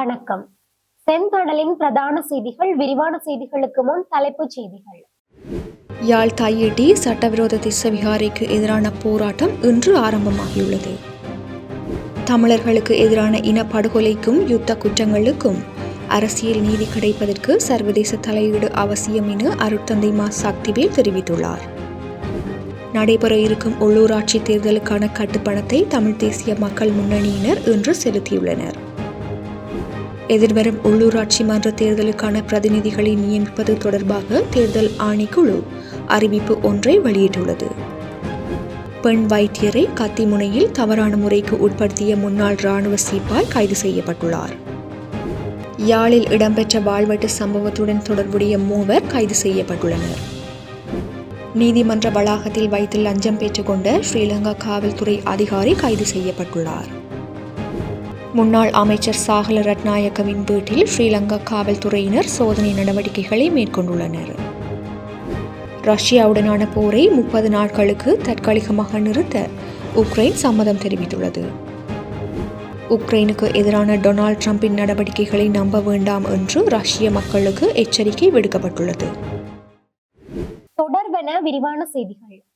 வணக்கம். செந்தடலின் பிரதான செய்திகள் விரிவான செய்திகளுக்கு முன் தலைப்புச் செய்திகள். யாழ் தையிட்டி சட்டவிரோத திசவிகாரிக்கு எதிரான போராட்டம் இன்று ஆரம்பமாகியுள்ளது. தமிழர்களுக்கு எதிரான இனப்படுகொலைக்கும் யுத்த குற்றங்களுக்கும் அரசியல் நீதி கிடைப்பதற்கு சர்வதேச தலையீடு அவசியம் என அருட்தந்தை மா சக்திவேல் தெரிவித்துள்ளார். நடைபெற இருக்கும் உள்ளூராட்சி தேர்தலுக்கான கட்டுப்பணத்தை தமிழ் தேசிய மக்கள் முன்னணியினர் இன்று செலுத்தியுள்ளனர். எதிர்வரும் உள்ளூராட்சி மன்ற தேர்தலுக்கான பிரதிநிதிகளை நியமிப்பது தொடர்பாக தேர்தல் ஆணைக்குழு அறிவிப்பு ஒன்றை வெளியிட்டுள்ளது. பெண் வைத்தியரை கத்திமுனையில் தவறான முறைக்கு உட்படுத்திய முன்னாள் ராணுவ சிப்பாய் கைது செய்யப்பட்டுள்ளார். யாழில் இடம்பெற்ற வாழ்வெட்டு சம்பவத்துடன் தொடர்புடைய மூவர் கைது செய்யப்பட்டுள்ளனர். நீதிமன்ற வளாகத்தில் வைத்து லஞ்சம் பெற்றுக்கொண்ட ஸ்ரீலங்கா காவல்துறை அதிகாரி கைது செய்யப்பட்டுள்ளார். முன்னாள் அமைச்சர் சாகல ரட்நாயக்கவின் வீட்டில் ஸ்ரீலங்கா காவல்துறையினர் சோதனை நடவடிக்கைகளை மேற்கொண்டுள்ளனர். ரஷ்யாவுடனான போரை முப்பது நாட்களுக்கு தற்காலிகமாக நிறுத்த உக்ரைன் சம்மதம் தெரிவித்துள்ளது. உக்ரைனுக்கு எதிரான டொனால்ட் ட்ரம்பின் நடவடிக்கைகளை நம்ப வேண்டாம் என்று ரஷ்ய மக்களுக்கு எச்சரிக்கை விடுக்கப்பட்டுள்ளது. தொடர்பென விரிவான செய்திகள்.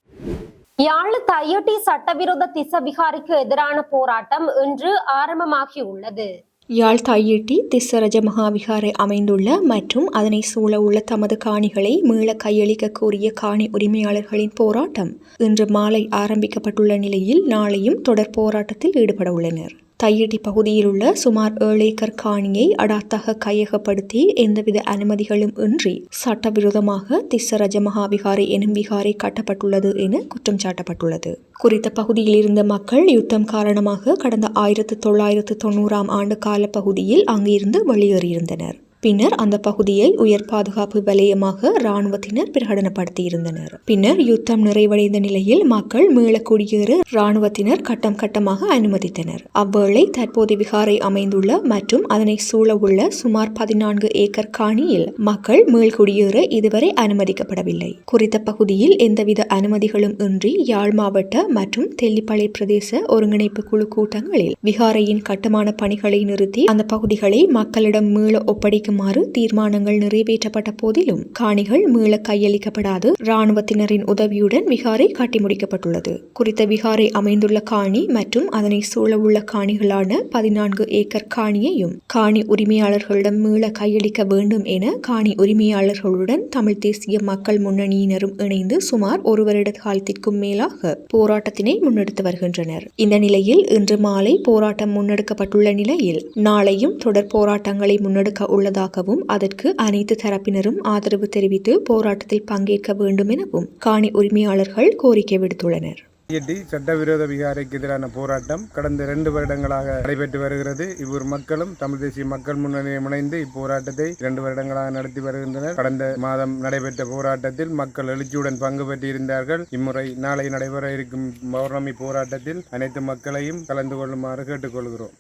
யாழ் தையொட்டி சட்டவிரோத திசவிகாரிக்கு எதிரான போராட்டம் இன்று ஆரம்பமாகியுள்ளது. யாழ் தையிட்டி திசரஜ மகாவிகாரை அமைந்துள்ள மற்றும் அதனை சூழ உள்ள தமது காணிகளை மீள கையளிக்க கோரிய காணி உரிமையாளர்களின் போராட்டம் இன்று மாலை ஆரம்பிக்கப்பட்டுள்ள நிலையில் நாளையும் தொடர் போராட்டத்தில் ஈடுபட உள்ளனர். தையடி பகுதியில் உள்ள சுமார் ஏழு ஏக்கர் காணியை அடாத்தாக கையகப்படுத்தி எந்தவித அனுமதிகளும் இன்றி சட்டவிரோதமாக திஸ்ஸரஜ மகாவிகாரை எனும் விகாரை கட்டப்பட்டுள்ளது என குற்றம் சாட்டப்பட்டுள்ளது. குறித்த பகுதியில் இருந்த மக்கள் யுத்தம் காரணமாக கடந்த ஆயிரத்து தொள்ளாயிரத்து தொண்ணூறாம் ஆண்டு கால பகுதியில் அங்கிருந்து வெளியேறியிருந்தனர். பின்னர் அந்த பகுதியை உயர் பாதுகாப்பு வலயமாக இராணுவத்தினர் பிரகடனப்படுத்தியிருந்தனர். பின்னர் யுத்தம் நிறைவடைந்த நிலையில் மக்கள் மீள குடியேற இராணுவத்தினர் கட்டம் கட்டமாக அனுமதித்தனர். அவ்வேளை தற்போது விகாரை அமைந்துள்ள மற்றும் அதனை சூழ உள்ள சுமார் பதினான்கு ஏக்கர் காணியில் மக்கள் மீள் குடியேற இதுவரை அனுமதிக்கப்படவில்லை. குறித்த பகுதியில் எந்தவித அனுமதிகளும் இன்றி யாழ் மாவட்ட மற்றும் தெல்லிப்பளை பிரதேச ஒருங்கிணைப்பு குழு கூட்டங்களில் விகாரையின் கட்டுமான பணிகளை நிறுத்தி அந்த பகுதிகளை மக்களிடம் மீள ஒப்படைக்கும் அளிக்குமாறு தீர்மானங்கள் நிறைவேற்றப்பட்ட போதிலும் காணிகள் மீள கையளிக்கப்படாது. இராணுவத்தினரின் உதவியுடன் விகாரை கட்டி முடிக்கப்பட்டுள்ளது. குறித்த விகாரை அமைந்துள்ள காணி மற்றும் அதனை சூழவுள்ள காணிகளான பதினான்கு ஏக்கர் காணியையும் காணி உரிமையாளர்களிடம் மீள கையளிக்க வேண்டும் என காணி உரிமையாளர்களுடன் தமிழ் தேசிய மக்கள் முன்னணியினரும் இணைந்து சுமார் ஒரு வருட காலத்திற்கும் மேலாக போராட்டத்தினை முன்னெடுத்து வருகின்றனர். இந்த நிலையில் இன்று மாலை போராட்டம் முன்னெடுக்கப்பட்டுள்ள நிலையில் நாளையும் தொடர் போராட்டங்களை முன்னெடுக்க உள்ளது உள்ளதாகவும் அதற்கு அனைத்து தரப்பினரும் ஆதரவு தெரிவித்து போராட்டத்தில் பங்கேற்க வேண்டும் எனவும் காணி உரிமையாளர்கள் கோரிக்கை விடுத்துள்ளனர். எட்டி சட்டவிரோத விகாரைக்கு எதிரான போராட்டம் கடந்த இரண்டு வருடங்களாக நடைபெற்று வருகிறது. இவ்வூர் மக்களும் தமிழ் தேசிய மக்கள் முன்னணியை இணைந்து இப்போராட்டத்தை இரண்டு வருடங்களாக நடத்தி வருகின்றனர். கடந்த மாதம் நடைபெற்ற போராட்டத்தில் மக்கள் எழுச்சியுடன் பங்கு பெற்றிருந்தார்கள். இம்முறை நாளை நடைபெற இருக்கும் பௌர்ணமி போராட்டத்தில் அனைத்து மக்களையும் கலந்து கொள்ளுமாறு கேட்டுக்கொள்கிறோம்.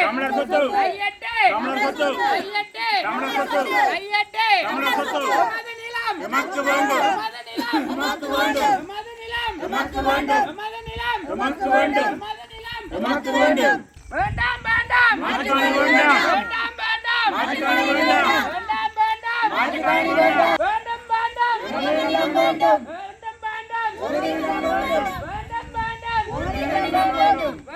தமிழர் சொத்து. தமிழர் சொத்து. தமிழர் சொத்து. தமிழர் சொத்து. எமக்கு வேண்டும். எமக்கு வேண்டும். எமக்கு வேண்டும். எமக்கு வேண்டும். எமக்கு வேண்டும். வேண்டாம் வேண்டாம். மாற்றுக்காணி வேண்டாம் வேண்டாம். வேண்டாம். மாற்றுக்காணி வேண்டாம். வேண்டாம். வேண்டாம் மாற்றுக்காணி வேண்டாம். வேண்டும் வேண்டாம். வேண்டும் வேண்டும். வேண்டாம் வேண்டும். வேண்டும் வேண்டாம். வேண்டும் வேண்டும். வேண்டாம் வேண்டும்.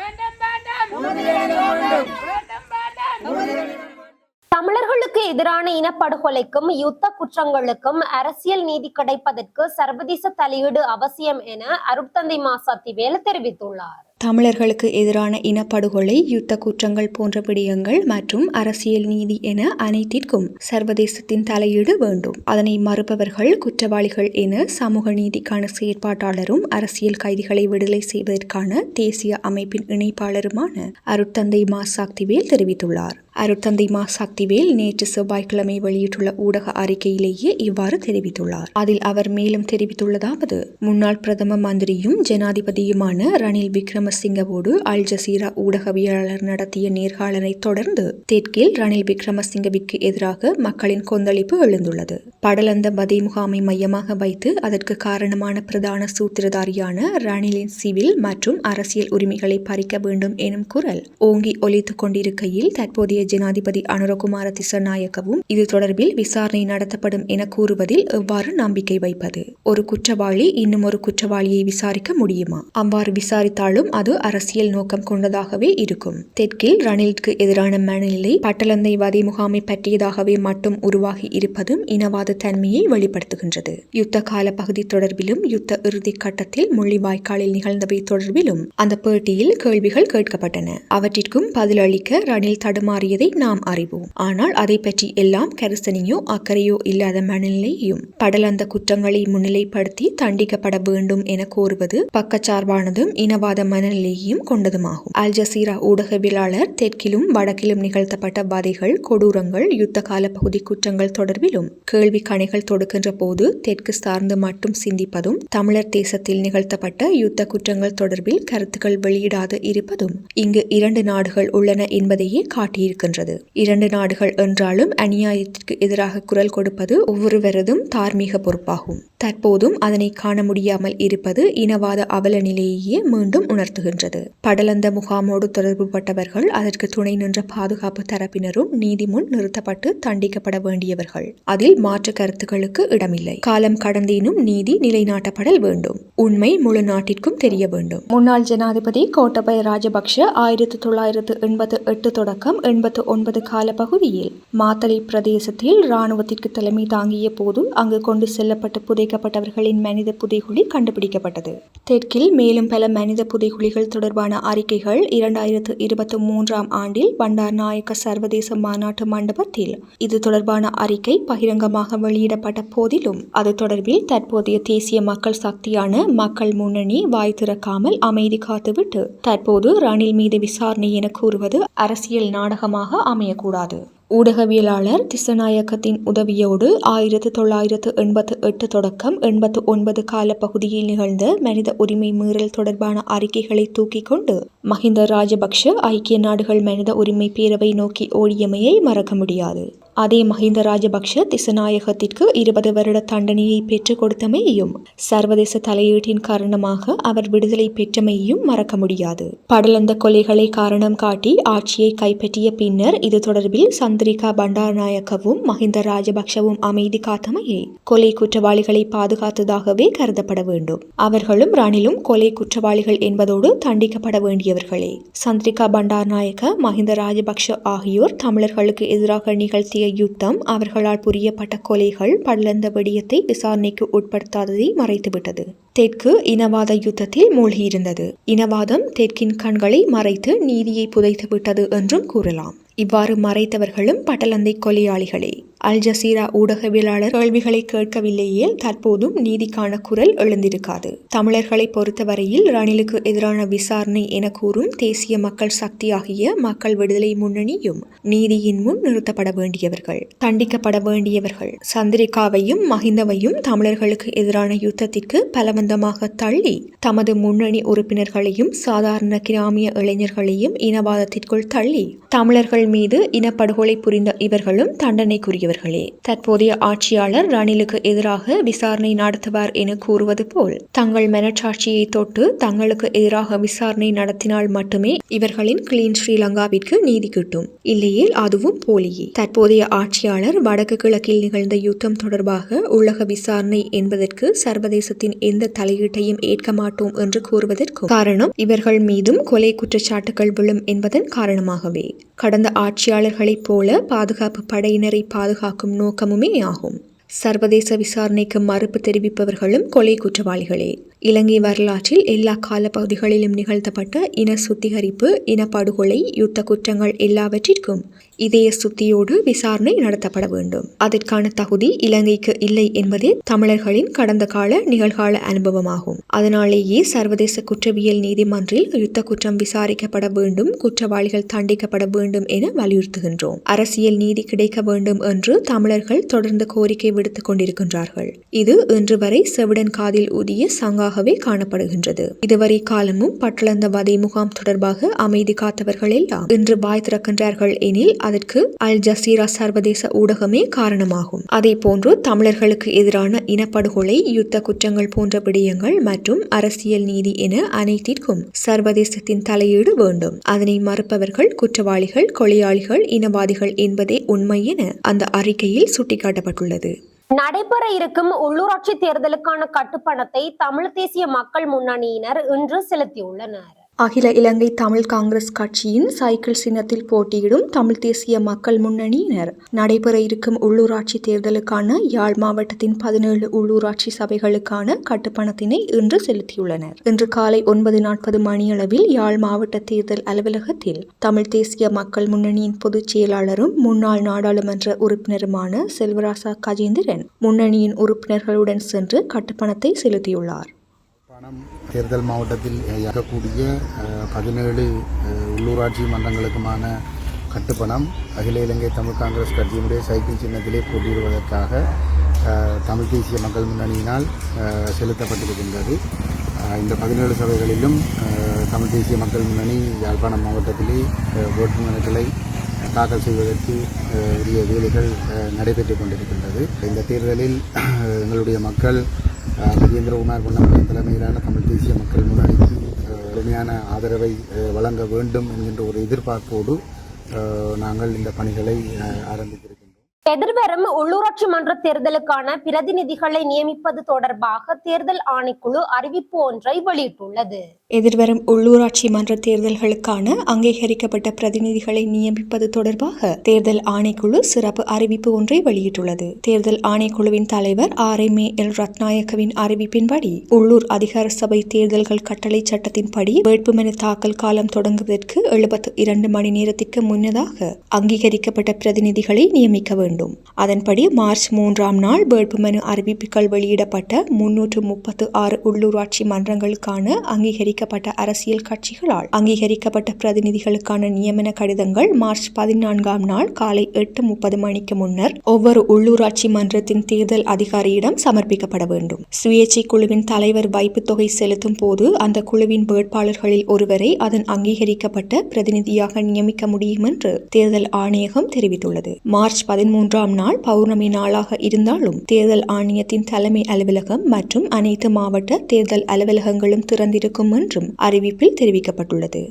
தமிழர்களுக்கு எதிரான இனப்படுகொலைக்கும் யுத்த குற்றங்களுக்கும் அரசியல் நீதி கிடைப்பதற்கு சர்வதேச தலையீடு அவசியம் என அருட்தந்தை மா சத்திவேல் தெரிவித்துள்ளார். தமிழர்களுக்கு எதிரான இனப்படுகொலை யுத்த குற்றங்கள் போன்ற விடயங்கள் மற்றும் அரசியல் நீதி என அனைத்திற்கும் சர்வதேசத்தின் தலையீடு வேண்டும். அதனை மறுப்பவர்கள் குற்றவாளிகள் என சமூக நீதிக்கான செயற்பாட்டாளரும் அரசியல் கைதிகளை விடுதலை செய்வதற்கான தேசிய அமைப்பின் இணைப்பாளருமான அருட்தந்தை மா சக்திவேல் தெரிவித்துள்ளார். அருட்தந்தை மா சக்திவேல் நேற்று செவ்வாய்க்கிழமை வெளியிட்டுள்ள ஊடக அறிக்கையிலேயே இவ்வாறு தெரிவித்துள்ளார். அதில் அவர் மேலும் தெரிவித்துள்ளதாவது முன்னாள் பிரதம மந்திரியும் ஜனாதிபதியுமான ரணில் விக்ரமசிங்கவோடு அல் ஜசீரா ஊடகவியலாளர் நடத்திய நேர்காணலை தொடர்ந்து தெற்கில் ரணில் விக்ரமசிங்கவிற்கு எதிராக மக்களின் கொந்தளிப்பு எழுந்துள்ளது. படலந்த வதை முகாமை மையமாக வைத்து அதற்கு காரணமான பிரதான சூத்திரதாரியான ரணிலின் சிவில் மற்றும் அரசியல் உரிமைகளை பறிக்க வேண்டும் எனும் குரல் ஓங்கி ஒலித்துக் கொண்டிருக்கையில் தற்போதைய ஜனாதிபதி அனுரகுமார திசநாயக்கவும் இது தொடர்பில் விசாரணை நடத்தப்படும் என கூறுவதில் எவ்வாறு நம்பிக்கை வைப்பது? ஒரு குற்றவாளி இன்னும் ஒரு குற்றவாளியை விசாரிக்க முடியுமா? அவ்வாறு விசாரித்தாலும் அது அரசியல் நோக்கம் கொண்டதாகவே இருக்கும். தெற்கில் ரணிலுக்கு எதிரான மனநிலை பட்டலந்தை வதை முகாமை பற்றியதாகவே மட்டும் உருவாகி இருப்பதும் இனவாத தன்மையை வெளிப்படுத்துகின்றது. யுத்த கால பகுதி தொடர்பிலும் யுத்த இறுதி கட்டத்தில் முள்ளிவாய்க்காலில் நிகழ்ந்தவை தொடர்பிலும் அந்த பேட்டியில் கேள்விகள் கேட்கப்பட்டன. அவற்றிற்கும் பதிலளிக்க ரணில் தடுமாறிய தடுமாறியதை நாம் அறிவோம். ஆனால் அதை பற்றி எல்லாம் கரிசனையோ அக்கறையோ இல்லாத மனநிலையையும் படலந்த குற்றங்களை முன்னிலைப்படுத்தி தண்டிக்கப்பட வேண்டும் என கோருவது பக்கச்சார்பானதும் இனவாத மனநிலையையும் கொண்டதுமாகும். அல் ஜசீரா ஊடகவியலாளர் தெற்கிலும் வடக்கிலும் நிகழ்த்தப்பட்ட வதைகள் கொடூரங்கள் யுத்த கால பகுதி குற்றங்கள் தொடர்பிலும் கேள்வி கணைகள் தொடுக்கின்ற போது தெற்கு சார்ந்து மட்டும் சிந்திப்பதும் தமிழர் தேசத்தில் நிகழ்த்தப்பட்ட யுத்த குற்றங்கள் தொடர்பில் கருத்துக்கள் வெளியிடாது இருப்பதும் இங்கு இரண்டு நாடுகள் உள்ளன என்பதையே இருக்கின்றது இரண்டு நாடுகள் என்றாலும் அநியாயத்திற்கு எதிராக குரல் கொடுப்பது ஒவ்வொருவரதும் தார்மீக பொறுப்பாகும். தற்போதும் அதனை காண முடியாமல் இருப்பது இனவாத அவல நிலையையே மீண்டும் உணர்த்துகின்றது. படலந்த முகாமோடு தொடர்புபட்டவர்கள் அதற்கு துணை நின்ற பாதுகாப்பு தரப்பினரும் நீதி முன் நிறுத்தப்பட்டு தண்டிக்கப்பட வேண்டியவர்கள். அதில் மாற்று கருத்துக்களுக்கு இடமில்லை. காலம் கடந்தேனும் நீதி நிலைநாட்டப்படல் வேண்டும். உண்மை முழு நாட்டிற்கும் தெரிய வேண்டும். முன்னாள் ஜனாதிபதி கோட்டபய ராஜபக்ஷ ஆயிரத்தி தொள்ளாயிரத்து எண்பத்து எட்டு தொடக்கம் எண்பத்தி ஒன்பது கால பகுதியில் மாத்தளை பிரதேசத்தில் இராணுவத்திற்கு தலைமை தாங்கிய போது அங்கு கொண்டு செல்லப்பட்டு புதைக்கப்பட்டவர்களின் மனித புதைகுழி கண்டுபிடிக்கப்பட்டது. தெற்கில் மேலும் பல மனித புதைகுழிகள் தொடர்பான அறிக்கைகள் இரண்டாயிரத்து இருபத்தி மூன்றாம் ஆண்டில் பண்டார் நாயக்க சர்வதேச மாநாட்டு மண்டபத்தில் இது தொடர்பான அறிக்கை பகிரங்கமாக வெளியிடப்பட்ட போதிலும் அது தொடர்பில் தற்போதைய தேசிய மக்கள் சக்தியான மக்கள் முன்னணி வாய் திறக்காமல் அமைதி காத்துவிட்டு தற்போது ரணில் மீது விசாரணை என கூறுவது அரசியல் நாடகமாக அமையக்கூடாது. ஊடகவியலாளர் திசநாயகத்தின் உதவியோடு ஆயிரத்து தொள்ளாயிரத்து எண்பத்து எட்டு தொடக்கம் எண்பத்து ஒன்பது கால பகுதியில் நிகழ்ந்த மனித உரிமை மீறல் தொடர்பான அறிக்கைகளை தூக்கிக் கொண்டு மஹிந்த ராஜபக்ஷ ஐக்கிய நாடுகள் மனித உரிமை பேரவை நோக்கி ஓடியமையை மறக்க முடியாது. அதே மஹிந்த ராஜபக்ஷ திசநாயகத்திற்கு இருபது வருட தண்டனையை பெற்றுக் கொடுத்தமையையும் சர்வதேச தலையீட்டின் காரணமாக அவர் விடுதலை பெற்றமையையும் மறக்க முடியாது. படலந்த கொலைகளை காரணம் காட்டி ஆட்சியை கைப்பற்றிய பின்னர் இது தொடர்பில் சந்த சந்திரிகா பண்டாரநாயக்கவும் மஹிந்த ராஜபக்ஷவும் அமைதி காத்தமையை கொலை குற்றவாளிகளை பாதுகாத்ததாகவே கருதப்பட வேண்டும். அவர்களும் ரணிலும் கொலை குற்றவாளிகள் என்பதோடு தண்டிக்கப்பட வேண்டியவர்களே. சந்திரிகா பண்டாரநாயக்க மஹிந்த ராஜபக்ஷ ஆகியோர் தமிழர்களுக்கு எதிராக நிகழ்த்திய யுத்தம் அவர்களால் புரியப்பட்ட கொலைகள் படலந்த விடயத்தை விசாரணைக்கு உட்படுத்தாததை மறைத்துவிட்டது. தெற்கு இனவாத யுத்தத்தில் மூழ்கியிருந்தது. இனவாதம் தெற்கின் கண்களை மறைத்து நீதியை புதைத்து விட்டது என்றும் கூறலாம். இவ்வாறு மறைத்தவர்களும் பட்டலந்தை கொலையாளிகளே. அல் ஜசீரா ஊடகவியலாளர் கேள்விகளை கேட்கவில்லையே தற்போதும் நீதிக்கான குரல் எழுந்திருக்காது. தமிழர்களை பொறுத்தவரையில் ரணிலுக்கு எதிரான விசாரணை என கூறும் தேசிய மக்கள் சக்தி ஆகிய மக்கள் விடுதலை முன்னணியும் நீதியின் முன் நிறுத்தப்பட வேண்டியவர்கள் தண்டிக்கப்பட வேண்டியவர்கள். சந்திரிகாவையும் மஹிந்தவையும் தமிழர்களுக்கு எதிரான யுத்தத்திற்கு பலவந்தமாக தள்ளி தமது முன்னணி உறுப்பினர்களையும் சாதாரண கிராமிய இளைஞர்களையும் இனவாதத்திற்குள் தள்ளி தமிழர்கள் மீது இனப்படுகொலை புரிந்த இவர்களும் தண்டனைக்குரிய தண்டனைக்குரியவர்களே தற்போதைய ஆட்சியாளர் ரணிலுக்கு எதிராக விசாரணை நடத்துவார் என கூறுவது போல் தங்கள் மனச்சாட்சியை தொட்டு தங்களுக்கு எதிராக விசாரணை நடத்தினால் மட்டுமே இவர்களின் கிளீன் ஸ்ரீலங்காவிற்கு நீதி கிட்டும். இல்லையேல் அதுவும் போலியே. தற்போதைய ஆட்சியாளர் வடக்கு கிழக்கில் நிகழ்ந்த யுத்தம் தொடர்பாக உலக விசாரணை என்பதற்கு சர்வதேசத்தின் எந்த தலையீட்டையும் ஏற்க மாட்டோம் என்று கூறுவதற்கு காரணம் இவர்கள் மீதும் கொலை குற்றச்சாட்டுகள் விழும் என்பதன் காரணமாகவே. கடந்த ஆட்சியாளர்களைப் போல பாதுகாப்பு படையினரை பாதுகாப்பு பாதுகாக்கும் நோக்கமுமே ஆகும். சர்வதேச விசாரணைக்கு மறுப்பு தெரிவிப்பவர்களும் கொலை குற்றவாளிகளே. இலங்கை வரலாற்றில் எல்லா காலப்பகுதிகளிலும் நிகழ்த்தப்பட்ட இன சுத்திகரிப்பு இனப்படுகொலை யுத்த குற்றங்கள் எல்லாவற்றிற்கும் இதய சுத்தியோடு விசாரணை நடத்தப்பட வேண்டும். அதற்கான தகுதி இலங்கைக்கு இல்லை என்பதே தமிழர்களின் கடந்த கால நிகழ்கால அனுபவமாகும். அதனாலேயே சர்வதேச குற்றவியல் நீதிமன்றில் யுத்த குற்றம் விசாரிக்கப்பட வேண்டும் குற்றவாளிகள் தண்டிக்கப்பட வேண்டும் என வலியுறுத்துகின்றோம். அரசியல் நீதி கிடைக்க வேண்டும் என்று தமிழர்கள் தொடர்ந்து கோரிக்கை விடுத்துக் கொண்டிருக்கின்றார்கள். இது இன்று வரை செவிடன் காதில் ஊதிய சங்காக குறைவாகவே காணப்படுகின்றது. இதுவரை காலமும் பட்டளந்த வதை முகாம் தொடர்பாக அமைதி காத்தவர்கள் எல்லாம் இன்று வாய் திறக்கின்றார்கள் எனில் அதற்கு அல் ஜசீரா சர்வதேச ஊடகமே காரணமாகும். அதே போன்று தமிழர்களுக்கு எதிரான இனப்படுகொலை யுத்த குற்றங்கள் போன்ற விடயங்கள் மற்றும் அரசியல் நீதி என அனைத்திற்கும் சர்வதேசத்தின் தலையீடு வேண்டும். அதனை மறுப்பவர்கள் குற்றவாளிகள் கொலையாளிகள் இனவாதிகள் என்பதே உண்மை என அந்த அறிக்கையில் சுட்டிக்காட்டப்பட்டுள்ளது. நடைபெற இருக்கும் உள்ளூராட்சி தேர்தலுக்கான கட்டுப்பணத்தை தமிழ் தேசிய மக்கள் முன்னணியினர் இன்று செலுத்தியுள்ளனர். அகில இலங்கை தமிழ் காங்கிரஸ் கட்சியின் சைக்கிள் சின்னத்தில் போட்டியிடும் தமிழ் தேசிய மக்கள் முன்னணியினர். நடைபெற இருக்கும் உள்ளூராட்சி தேர்தலுக்கான யாழ் மாவட்டத்தின் பதினேழு உள்ளூராட்சி சபைகளுக்கான கட்டுப்பணத்தினை இன்று செலுத்தியுள்ளனர். இன்று காலை ஒன்பது நாற்பது மணியளவில் யாழ் மாவட்ட தேர்தல் அலுவலகத்தில் தமிழ் தேசிய மக்கள் முன்னணியின் பொதுச் செயலாளரும் முன்னாள் நாடாளுமன்ற உறுப்பினருமான செல்வராசா கஜேந்திரன் முன்னணியின் உறுப்பினர்களுடன் சென்று கட்டுப்பணத்தை செலுத்தியுள்ளார். பணம் தேர்தல் மாவட்டத்தில் இயக்கக்கூடிய பதினேழு உள்ளூராட்சி மன்றங்களுக்குமான கட்டுப்பணம் அகில இலங்கை தமிழ் காங்கிரஸ் கட்சியினுடைய சைக்கிள் சின்னத்திலே போட்டியிடுவதற்காக தமிழ் தேசிய மக்கள் முன்னணியினால் செலுத்தப்பட்டிருக்கின்றது. இந்த பதினேழு சபைகளிலும் தமிழ் தேசிய மக்கள் முன்னணி யாழ்ப்பாணம் மாவட்டத்திலே அஹ், வேட்புமனுக்களை தாக்கல் செய்வதற்கு உரிய வேலைகள் நடைபெற்று நடைபெற்றுக் கொண்டிருக்கின்றது. இந்த தேர்தலில் எங்களுடைய மக்கள் கஜேந்திரகுமார் பொன்னமலை தலைமையிலான தமிழ் தேசிய மக்கள் முன்னணிக்கு அஹ், ஆதரவை அஹ், வழங்க வேண்டும் என்கின்ற ஒரு எதிர்பார்ப்போடு நாங்கள் இந்த பணிகளை அஹ், எதிர்வரும் உள்ளூராட்சி மன்ற தேர்தலுக்கான பிரதிநிதிகளை நியமிப்பது தொடர்பாக தேர்தல் ஆணைக்குழு அறிவிப்பு ஒன்றை வெளியிட்டுள்ளது. எதிர்வரும் உள்ளூராட்சி மன்ற தேர்தல்களுக்கான அங்கீகரிக்கப்பட்ட பிரதிநிதிகளை நியமிப்பது தொடர்பாக தேர்தல் ஆணைக்குழு சிறப்பு அறிவிப்பு ஒன்றை வெளியிட்டுள்ளது. தேர்தல் ஆணைக்குழுவின் தலைவர் ஆர். எம். ஏ. எல். ரத்நாயக்கவின் அறிவிப்பின்படி உள்ளூர் அதிகார சபை தேர்தல்கள் கட்டளை சட்டத்தின்படி வேட்புமனு தாக்கல் காலம் தொடங்குவதற்கு எழுபத்து இரண்டு மணி நேரத்திற்கு முன்னதாக அங்கீகரிக்கப்பட்ட பிரதிநிதிகளை நியமிக்க வேண்டும். அதன்படி மார்ச் மூன்றாம் நாள் வேட்புமனு அறிவிப்புகள் வெளியிடப்பட்ட முன்னூற்று முப்பத்து ஆறு உள்ளூராட்சி மன்றங்களுக்கான அங்கீகரிக்கப்பட்ட அரசியல் கட்சிகளால் அங்கீகரிக்கப்பட்ட பிரதிநிதிகளுக்கான நியமன கடிதங்கள் மார்ச் பதினான்காம் நாள் காலை எட்டு முப்பது மணிக்கு முன்னர் ஒவ்வொரு உள்ளூராட்சி மன்றத்தின் தேர்தல் அதிகாரியிடம் சமர்ப்பிக்கப்பட வேண்டும். சுயேட்சை குழுவின் தலைவர் வைப்பு தொகை செலுத்தும் போது அந்த குழுவின் வேட்பாளர்களில் ஒருவரை அதன் அங்கீகரிக்கப்பட்ட பிரதிநிதியாக நியமிக்க முடியும் என்று தேர்தல் ஆணையகம் தெரிவித்துள்ளது. மார்ச் மூன்றாம் நாள் பௌர்ணமி நாளாக இருந்தாலும் தேர்தல் ஆணையத்தின் தலைமை அலுவலகம் மற்றும் அனைத்து மாவட்ட தேர்தல் அலுவலகங்களும் திறந்திருக்கும் என்றும் அறிவிப்பில் தெரிவிக்கப்பட்டுள்ளது.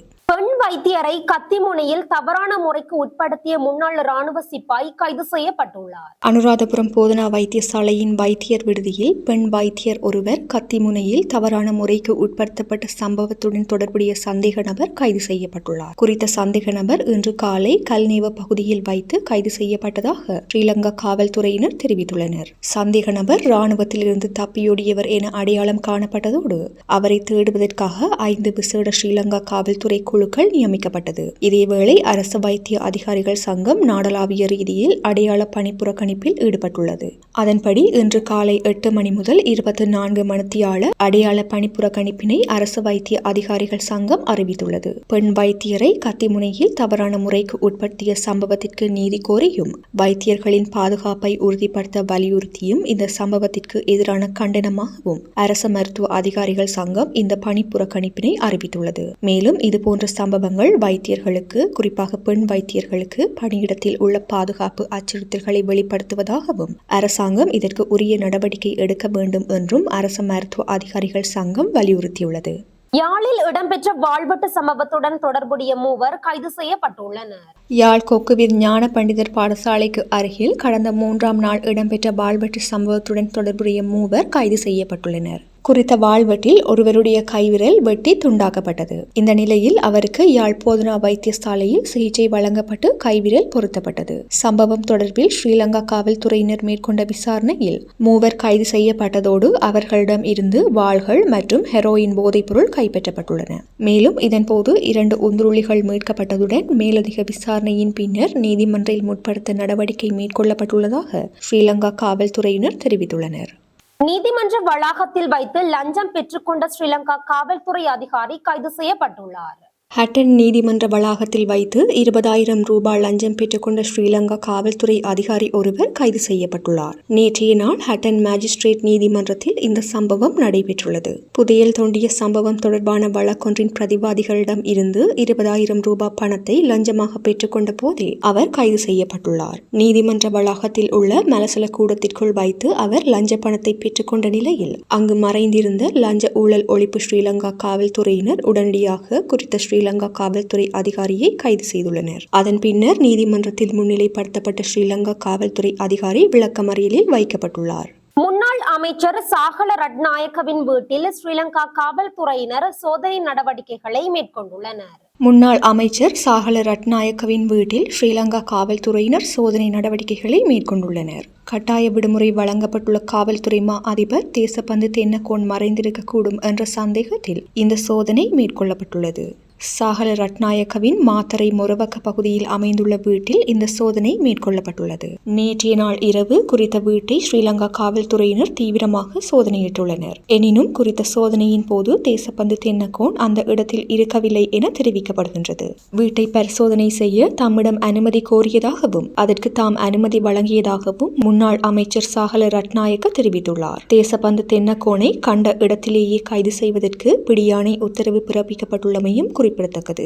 வைத்தியரை கத்திமுனையில் தவறான முறைக்கு உட்படுத்திய முன்னாள் ராணுவ சிப்பாய் கைது செய்யப்பட்டுள்ளார். அனுராதபுரம் போதனா வைத்தியசாலையின் வைத்தியர் விடுதியில் பெண் வைத்தியர் ஒருவர் கத்திமுனையில் தவறான முறைக்கு உட்படுத்தப்பட்ட சம்பவத்துடன் தொடர்புடைய சந்தேக நபர் கைது செய்யப்பட்டுள்ளார். குறித்த சந்தேக நபர் இன்று காலை கல்நேவ பகுதியில் வைத்து கைது செய்யப்பட்டதாக ஸ்ரீலங்கா காவல்துறையினர் தெரிவித்துள்ளனர். சந்தேக நபர் ராணுவத்திலிருந்து தப்பியோடியவர் என அடையாளம் காணப்பட்டதோடு அவரை தேடுவதற்காக ஐந்து விசேட ஸ்ரீலங்கா காவல்துறை குழுக்கள் நியமிக்கப்பட்டது. இதேவேளை அரசு வைத்திய அதிகாரிகள் சங்கம் நாடளாவிய ரீதியில் அடையாள பணிப்புறக்கணிப்பில் ஈடுபட்டுள்ளது. அதன்படி இன்று காலை எட்டு மணி முதல் இருபத்தி நான்கு மணித்தியால அடையாள பணிப்புறக்கணிப்பினை அரசு வைத்திய அதிகாரிகள் சங்கம் அறிவித்துள்ளது. பெண் வைத்தியரை கத்திமுனையில் தவறான முறைக்கு உட்படுத்திய சம்பவத்திற்கு நீதி கோரியும் வைத்தியர்களின் பாதுகாப்பை உறுதிப்படுத்த வலியுறுத்தியும் இந்த சம்பவத்திற்கு எதிரான கண்டனமாகவும் அரசு மருத்துவ அதிகாரிகள் சங்கம் இந்த பணிப்புறக்கணிப்பினை அறிவித்துள்ளது. மேலும் இதுபோன்ற சம்பவங்கள் வைத்தியர்களுக்கு குறிப்பாக பெண் வைத்தியர்களுக்கு பணியிடத்தில் உள்ள பாதுகாப்பு அச்சுறுத்தல்களை வெளிப்படுத்துவதாகவும் அரசாங்கம் இதற்கு உரிய நடவடிக்கை எடுக்க வேண்டும் என்றும் அரசு மருத்துவ அதிகாரிகள் சங்கம் வலியுறுத்தியுள்ளது. யாழில் இடம்பெற்ற வாழ்வெட்டு சம்பவத்துடன் தொடர்புடைய மூவர் கைது செய்யப்பட்டுள்ளனர். யாழ் கொக்குவிர் ஞான பண்டிதர் பாடசாலைக்கு அருகில் கடந்த மூன்றாம் நாள் இடம்பெற்ற வாழ்வெட்டு சம்பவத்துடன் தொடர்புடைய மூவர் கைது செய்யப்பட்டுள்ளனர். குறித்த வாழ்வெட்டில் ஒருவருடைய கைவிரல் வெட்டி துண்டாக்கப்பட்டது. இந்த நிலையில் அவருக்கு யாழ் போதனா வைத்தியசாலையில் சிகிச்சை வழங்கப்பட்டு கைவிரல் பொருத்தப்பட்டது. சம்பவம் தொடர்பில் ஸ்ரீலங்கா காவல்துறையினர் மேற்கொண்ட விசாரணையில் மூவர் கைது செய்யப்பட்டதோடு அவர்களிடம் இருந்து வாள்கள் மற்றும் ஹெரோயின் போதைப்பொருள் கைப்பற்றப்பட்டுள்ளன. மேலும் இதன்போது இரண்டு உந்துருளிகள் மீட்கப்பட்டதுடன் மேலதிக விசாரணையின் பின்னர் நீதிமன்றில் முற்படுத்த நடவடிக்கை மேற்கொள்ளப்பட்டுள்ளதாக ஸ்ரீலங்கா காவல்துறையினர் தெரிவித்துள்ளனர். நீதிமன்ற வளாகத்தில் வைத்து லஞ்சம் பெற்றுக்கொண்ட ஸ்ரீலங்கா காவல்துறை அதிகாரி கைது செய்யப்பட்டுள்ளார். ஹட்டன் நீதிமன்ற வளாகத்தில் வைத்து இருபதாயிரம் ரூபாய் லஞ்சம் பெற்றுக்கொண்ட ஸ்ரீலங்கா காவல்துறை அதிகாரி ஒருவர் கைது செய்யப்பட்டுள்ளார். நேற்றைய நாள் ஹட்டன் மேஜிஸ்ட்ரேட் நீதிமன்றத்தில் இந்த சம்பவம் நடைபெற்றுள்ளது. புதையல் தோண்டிய சம்பவம் தொடர்பான வழக்கொன்றின் பிரதிவாதிகளிடம் இருந்து இருபதாயிரம் ரூபாய் பணத்தை லஞ்சமாக பெற்றுக்கொண்ட போதே அவர் கைது செய்யப்பட்டுள்ளார். நீதிமன்ற வளாகத்தில் உள்ள மலசல கூடத்திற்குள் வைத்து அவர் லஞ்ச பணத்தை பெற்றுக்கொண்ட நிலையில் அங்கு மறைந்திருந்த லஞ்ச ஊழல் ஒழிப்பு ஸ்ரீலங்கா காவல்துறையினர் உடனடியாக குறித்த ஸ்ரீ ஸ்ரீலங்கா காவல்துறை அதிகாரியை கைது செய்துள்ளனர். அதன் பின்னர் நீதிமன்றத்தில் முன்னிலைப்படுத்தப்பட்ட ஸ்ரீலங்கா காவல்துறை அதிகாரி விளக்கமறியலில் வைக்கப்பட்டுள்ளார். முன்னாள் அமைச்சர் சாகல ரட்நாயக்கவின் வீட்டில் ஸ்ரீலங்கா காவல்துறையினர் சோதனை நடவடிக்கைகளை மேற்கொண்டுள்ளனர். முன்னாள் அமைச்சர் சாகல ரட்நாயக்கவின் வீட்டில் ஸ்ரீலங்கா காவல்துறையினர் சோதனை நடவடிக்கைகளை மேற்கொண்டுள்ளனர். கட்டாய விடுமுறை வழங்கப்பட்டுள்ள காவல்துறை மா அதிபர் தேசப்பந்து தென்னக்கோன் மறைந்திருக்கக்கூடும் என்ற சந்தேகத்தில் இந்த சோதனை மேற்கொள்ளப்பட்டுள்ளது. சாகல ரட்நாயக்கவின் மாத்தரை மொரவக்க பகுதியில் அமைந்துள்ள வீட்டில் இந்த சோதனை மேற்கொள்ளப்பட்டுள்ளது. நேற்றைய நாள் இரவு குறித்த வீட்டை ஸ்ரீலங்கா காவல்துறையினர் தீவிரமாக சோதனையிட்டுள்ளனர். எனினும் குறித்த சோதனையின் போது தேசப்பந்து தென்னக்கோன் அந்த இடத்தில் இருக்கவில்லை என தெரிவிக்கப்படுகின்றது. வீட்டை பரிசோதனை செய்ய தம்மிடம் அனுமதி கோரியதாகவும் அதற்கு தாம் அனுமதி வழங்கியதாகவும் முன்னாள் அமைச்சர் சாகல ரட்நாயக்க தெரிவித்துள்ளார். தேசப்பந்து தென்னக்கோனை கண்ட இடத்திலேயே கைது செய்வதற்கு பிடியாணை உத்தரவு பிறப்பிக்கப்பட்டுள்ளமையும் குறிப்பிடத்தக்கது.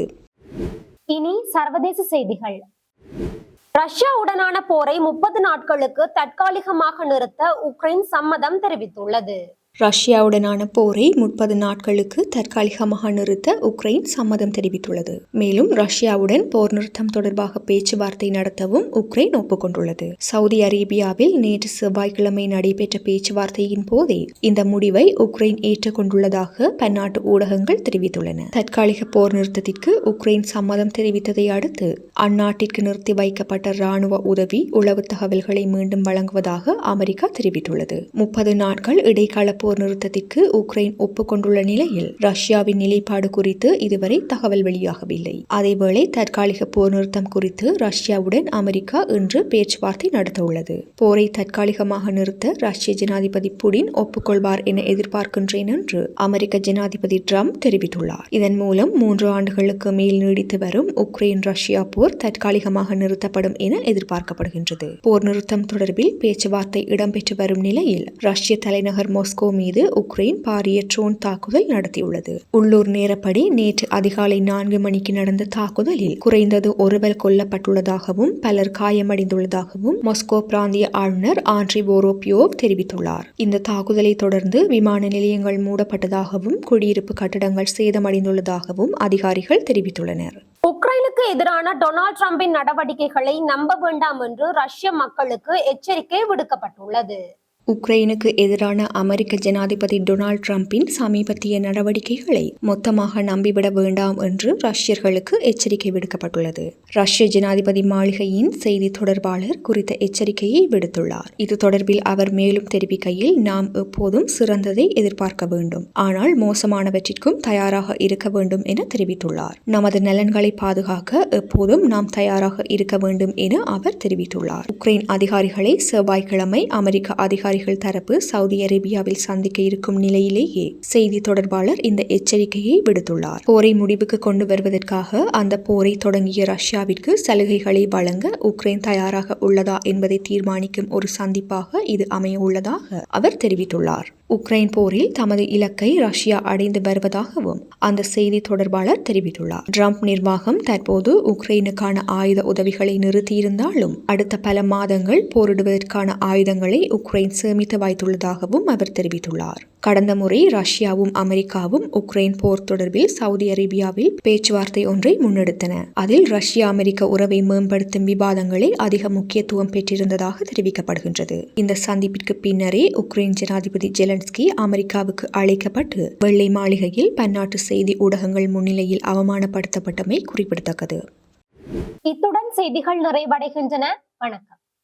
இனி சர்வதேச செய்திகள். ரஷ்யாவுடனான போரை முப்பது நாட்களுக்கு தற்காலிகமாக நிறுத்த உக்ரைன் சம்மதம் தெரிவித்துள்ளது. ரஷ்யாவுடனான போரை முப்பது நாட்களுக்கு தற்காலிகமாக நிறுத்த உக்ரைன் சம்மதம் தெரிவித்துள்ளது. மேலும் ரஷ்யாவுடன் போர் நிறுத்தம் தொடர்பாக பேச்சுவார்த்தை நடத்தவும் உக்ரைன் ஒப்புக்கொண்டுள்ளது. சவுதி அரேபியாவில் நேற்று செவ்வாய்க்கிழமை நடைபெற்ற பேச்சுவார்த்தையின் போதே இந்த முடிவை உக்ரைன் ஏற்றுக்கொண்டுள்ளதாக பன்னாட்டு ஊடகங்கள் தெரிவித்துள்ளன. தற்காலிக போர் நிறுத்தத்திற்கு உக்ரைன் சம்மதம் தெரிவித்ததை அடுத்து அந்நாட்டிற்கு நிறுத்தி வைக்கப்பட்ட ராணுவ உதவி உளவு தகவல்களை மீண்டும் வழங்குவதாக அமெரிக்கா தெரிவித்துள்ளது. முப்பது நாட்கள் இடைக்கால போர் நிறுத்தத்திற்கு உக்ரைன் ஒப்புக்கொண்டுள்ள நிலையில் ரஷ்யாவின் நிலைப்பாடு குறித்து இதுவரை தகவல் வெளியாகவில்லை. அதேவேளை தற்காலிக போர் நிறுத்தம் குறித்து ரஷ்யாவுடன் அமெரிக்கா இன்று பேச்சுவார்த்தை நடத்த உள்ளது போரை தற்காலிகமாக நிறுத்த ரஷ்ய ஜனாதிபதி புடின் ஒப்புக்கொள்வார் என எதிர்பார்க்கின்றேன் என்று அமெரிக்க ஜனாதிபதி ட்ரம்ப் தெரிவித்துள்ளார். இதன் மூலம் மூன்று ஆண்டுகளுக்கு மேல் நீடித்து வரும் உக்ரைன் ரஷ்யா போர் தற்காலிகமாக நிறுத்தப்படும் என எதிர்பார்க்கப்படுகின்றது. போர் நிறுத்தம் தொடர்பில் பேச்சுவார்த்தை இடம்பெற்று வரும் நிலையில் ரஷ்ய தலைநகர் மாஸ்கோ மீது உக்ரைன் பாரிய ட்ரோன் தாக்குதல் நடத்தியுள்ளது. உள்ளூர் நேரப்படி நேற்று அதிகாலை நான்கு மணிக்கு நடந்த தாக்குதலில் குறைந்தது ஒருவர் கொல்லப்பட்டுள்ளதாகவும் பலர் காயமடைந்துள்ளதாகவும் மாஸ்கோ பிராந்திய ஆளுநர் ஆண்ட்ரி போரோபியோவ் தெரிவித்துள்ளார். இந்த தாக்குதலை தொடர்ந்து விமான நிலையங்கள் மூடப்பட்டதாகவும் குடியிருப்பு கட்டடங்கள் சேதமடைந்துள்ளதாகவும் அதிகாரிகள் தெரிவித்துள்ளனர். உக்ரைனுக்கு எதிரான டொனால்ட் டிரம்பின் நடவடிக்கைகளை நம்ப வேண்டாம் என்று ரஷ்ய மக்களுக்கு எச்சரிக்கை விடுக்கப்பட்டுள்ளது. உக்ரைனுக்கு எதிரான அமெரிக்க ஜனாதிபதி டொனால்ட் ட்ரம்பின் சமீபத்திய நடவடிக்கைகளை மொத்தமாக நம்பிவிட வேண்டாம் என்று ரஷ்யர்களுக்கு எச்சரிக்கை விடுக்கப்பட்டுள்ளது. ரஷ்ய ஜனாதிபதி மாளிகையின் செய்தி தொடர்பாளர் குறித்த எச்சரிக்கையை விடுத்துள்ளார். இது தொடர்பில் அவர் மேலும் தெரிவிக்கையில் நாம் எப்போதும் சிறந்ததை எதிர்பார்க்க வேண்டும். ஆனால் மோசமானவற்றிற்கும் தயாராக இருக்க வேண்டும் என தெரிவித்துள்ளார். நமது நலன்களை பாதுகாக்க எப்போதும் நாம் தயாராக இருக்க வேண்டும் என அவர் தெரிவித்துள்ளார். உக்ரைன் அதிகாரிகளை செவ்வாய்க்கிழமை அமெரிக்க அதிகாரிகள் தரப்பு சவுதி அரேபியாவில் சந்திக்க இருக்கும் நிலையிலேயே செய்தி தொடர்பாளர் இந்த எச்சரிக்கையை விடுத்துள்ளார். போரை முடிவுக்கு கொண்டு வருவதற்காக அந்த போரை தொடங்கிய ரஷ்யாவிற்கு சலுகைகளை வழங்க உக்ரைன் தயாராக உள்ளதா என்பதை தீர்மானிக்கும் ஒரு சந்திப்பாக இது அமைய உள்ளதாக அவர் தெரிவித்துள்ளார். உக்ரைன் போரில் தமது இலக்கை ரஷ்யா அடைந்து வருவதாகவும் அந்த செய்தி தொடர்பாளர் தெரிவித்துள்ளார். ட்ரம்ப் நிர்வாகம் தற்போது உக்ரைனுக்கான ஆயுத உதவிகளை நிறுத்தியிருந்தாலும் அடுத்த பல மாதங்கள் போரிடுவதற்கான ஆயுதங்களை உக்ரைன் சேமித்து வைத்துள்ளதாகவும் அவர் தெரிவித்துள்ளார். கடந்த முறை ரஷ்யாவும் அமெரிக்காவும் உக்ரைன் போர் தொடர்பில் சவுதி அரேபியாவில் பேச்சுவார்த்தை ஒன்றை முன்னெடுத்தன. அதில் ரஷ்யா அமெரிக்க உறவை மேம்படுத்தும் விவாதங்களே அதிக முக்கியத்துவம் பெற்றிருந்ததாக தெரிவிக்கப்படுகின்றது. இந்த சந்திப்பிற்கு பின்னரே உக்ரைன் ஜனாதிபதி ஜெலன்ஸ்கி அமெரிக்காவுக்கு அழைக்கப்பட்டு வெள்ளை மாளிகையில் பன்னாட்டு செய்தி ஊடகங்கள் முன்னிலையில் அவமானப்படுத்தப்பட்டமை குறிப்பிடத்தக்கது. இத்துடன் செய்திகள் நிறைவடைகின்றன. வணக்கம்.